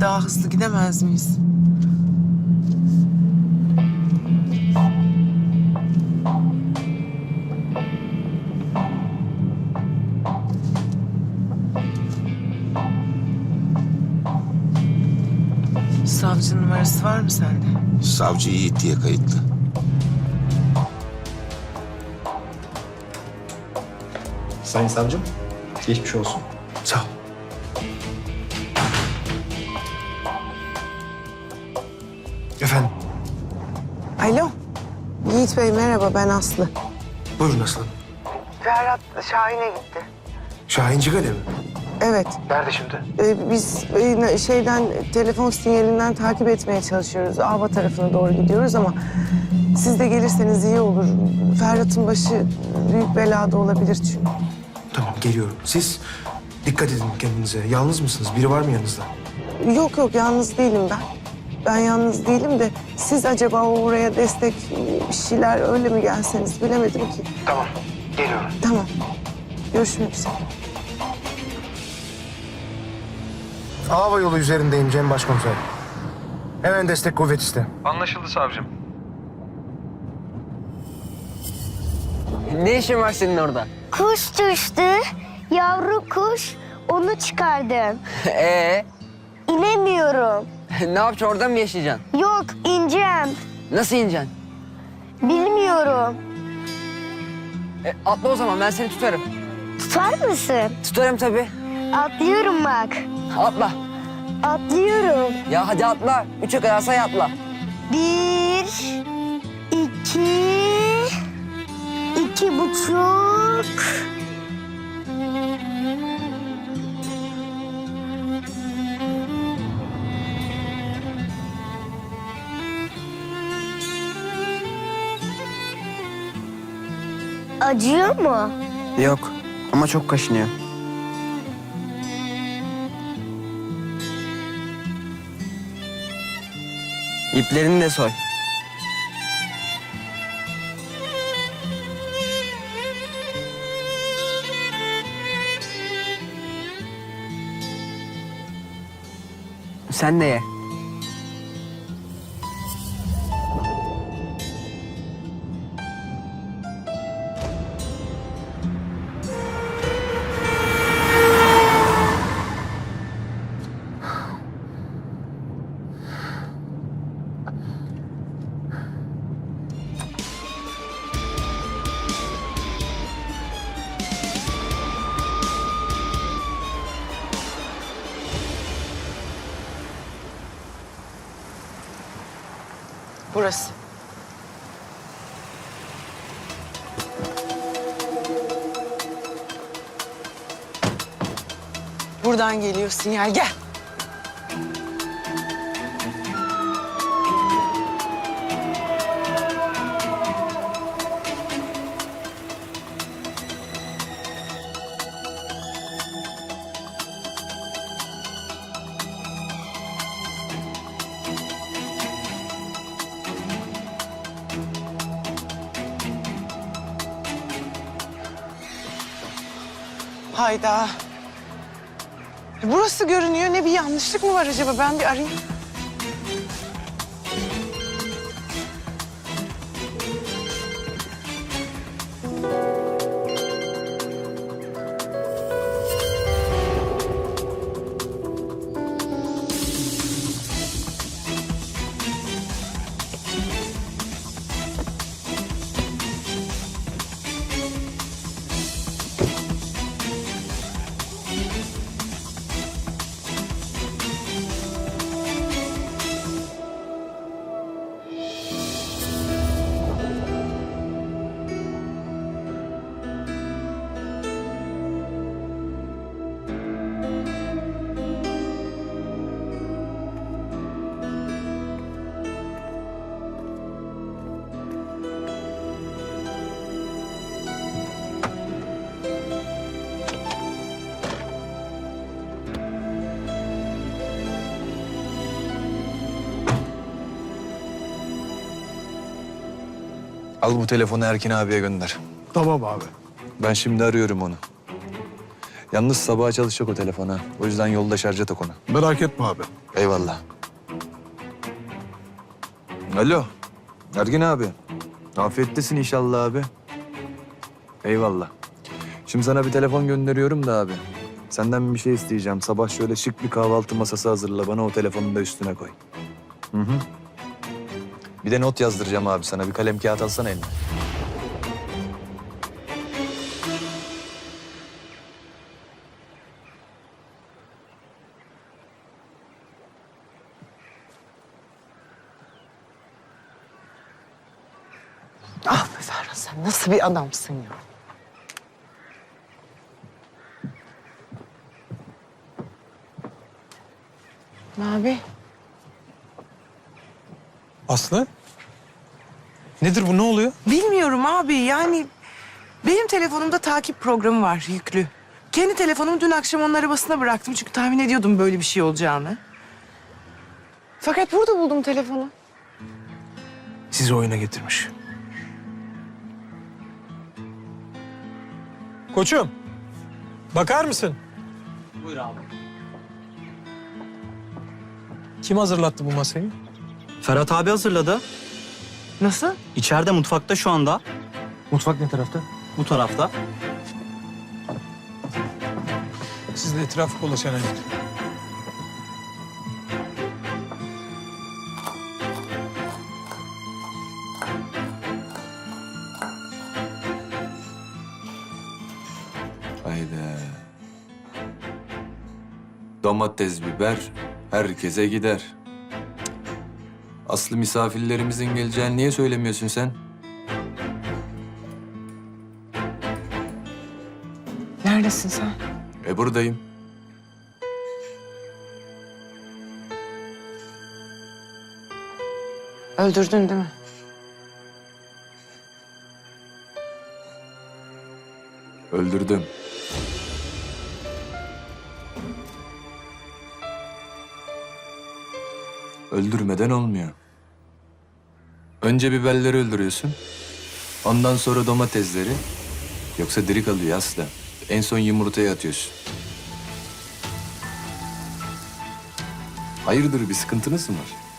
Biz daha hızlı gidemez miyiz? Savcı numarası var mı sende? Savcı Yiğit diye kayıtlı. Sayın savcım, geçmiş olsun. Efendim, Alo. Yiğit Bey merhaba ben Aslı. buyurun aslanım. Ferhat Şahin'e gitti. Şahin Cigale mi? Evet. Nerede şimdi? Ee, biz e, şeyden telefon sinyalinden takip etmeye çalışıyoruz. Ava tarafına doğru gidiyoruz ama siz de gelirseniz iyi olur. Ferhat'ın başı büyük belada olabilir çünkü. Tamam, geliyorum. Siz dikkat edin kendinize. Yalnız mısınız? Biri var mı yanınızda? Yok yok yalnız değilim ben. Ben yalnız değilim de siz acaba oraya destek bir şeyler öyle mi gelseniz bilemedim ki. Tamam, geliyorum. Tamam. Görüşmek üzere. Hava yolu üzerindeyim Cem Başkomiser. Hemen destek kuvvet iste. Anlaşıldı savcım. Ne işin var senin orada? Kuş düştü. Yavru kuş. Onu çıkardım. Ee, İnemiyorum. Ne yapacaksın orada mı yaşayacaksın? Yok ineceğim. Nasıl ineceksin? Bilmiyorum. E, atla o zaman ben seni tutarım. Tutar mısın? Tutarım tabii. Atlıyorum bak. Atla. Atlıyorum. Ya hadi atla. Üçe kadar say atla. Bir, iki, iki buçuk. Acıyor mu? Yok ama çok kaşınıyor. İplerini de soy. Sen de ye. Burası. Buradan geliyor sinyal. Gel. Hayda. Burası görünüyor. Ne bir yanlışlık mı var acaba? Ben bir arayayım. Al bu telefonu Erkin abiye gönder. Tamam abi. Ben şimdi arıyorum onu. Yalnız sabaha çalışacak o telefon ha. O yüzden yolda şarja tak onu. Merak etme abi. Eyvallah. Alo. Ergin abi. Afiyettesin inşallah abi. Eyvallah. Şimdi sana bir telefon gönderiyorum da abi. Senden bir şey isteyeceğim. Sabah şöyle şık bir kahvaltı masası hazırla. Bana o telefonu da üstüne koy. Hı hı. Bir de not yazdıracağım abi sana. Bir kalem kağıt alsana eline. Ah be Ferhat sen nasıl bir adamsın ya. Abi Aslı? Nedir bu ne oluyor? Bilmiyorum abi yani benim telefonumda takip programı var yüklü. Kendi telefonumu dün akşam onun arabasına bıraktım çünkü tahmin ediyordum böyle bir şey olacağını. fakat burada buldum telefonu. Sizi oyuna getirmiş. Koçum. Bakar mısın? Buyur abi. Kim hazırlattı bu masayı? Ferhat abi hazırladı. Nasıl? İçeride mutfakta şu anda. Mutfak ne tarafta? Bu tarafta. Siz de etrafı dolaşan edin. Haydi. Domates, biber herkese gider. Aslı misafirlerimizin geleceğini niye söylemiyorsun sen? Neredesin sen? E buradayım. Öldürdün değil mi? Öldürdüm. Öldürmeden olmuyor. Önce biberleri öldürüyorsun. Ondan sonra domatesleri. Yoksa diri kalıyor asla. En son yumurtaya atıyorsun. Hayırdır bir sıkıntınız mı var?